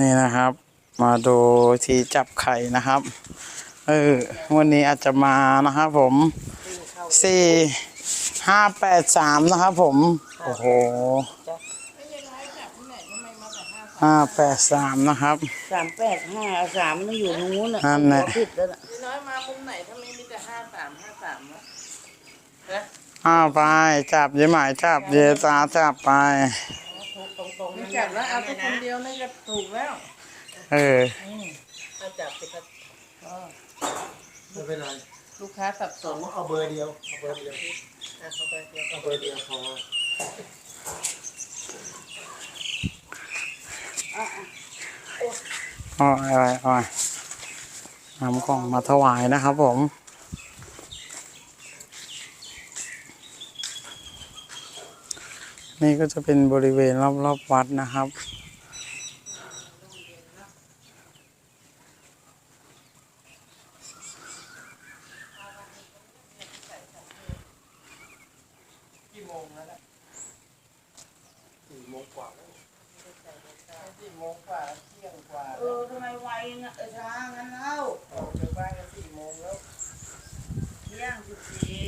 นี่นะครับ มาดูที่จับไข่นะครับ เออวันนี้อาจจะมานะครับผมสี่ห้าแปดสามนะครับผม โอ้โหห้าแปดสามนะครับสามแปดห้าสามมันอยู่ตรงนู้นน่ะนั่นแหละผิดแล้วน่ะพี่น้อยมามุมไหนถ้าไม่มีแต่ห้าสามห้าสามวะนะอ้าวไปจับเยายหมายจับเยายตาจับไป ไม่จับแล้วเอาแค่คนเดียวนี่ก็ถูกแล้วเออเอาจับสิครับไม่เป็นไรลูกค้าสับสนเอาเบอร์เดียวเอาเบอร์เดียวอะเข้าไปเดียวเอาเบอร์เดียวพออ๋ออะไรอ๋อนำกล่องมาถวายนะครับผม นี่ก็จะเป็นบริเวณรอบๆวัดนะครับกี่โมงแล้วล่ะสี่โมงกว่าแล้วสี่โมงกว่าเที่ยงกว่าเออทำไมไวนะเออช้างั้นเล่าออกจากบ้านก็สี่โมงแล้วเที่ยงสิบสี่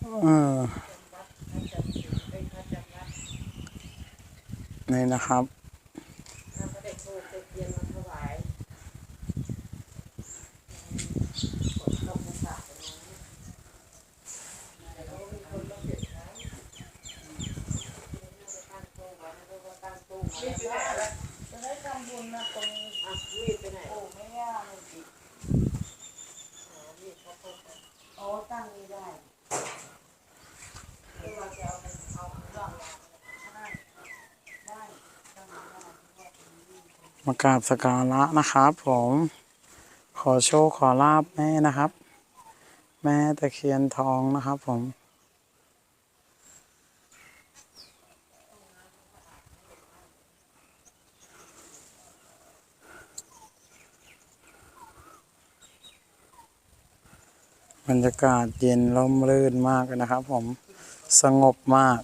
เออ นี่นะครับจะได้ทำบุญนะตรงมีดไปไหนโอ้ไม่ยากเลยสิโอ้ตั้งนี้ได้เดี๋ยวเราจะเอาไปเอาลองได้ได้ตั้งนี้ได้ มากราบสการะนะครับ ผม ขอโชคขอลาบแม่นะครับ แม่ตะเคียนทองนะครับ ผมบรรยากาศเย็นร่มรื่นมากนะครับ ผมสงบมาก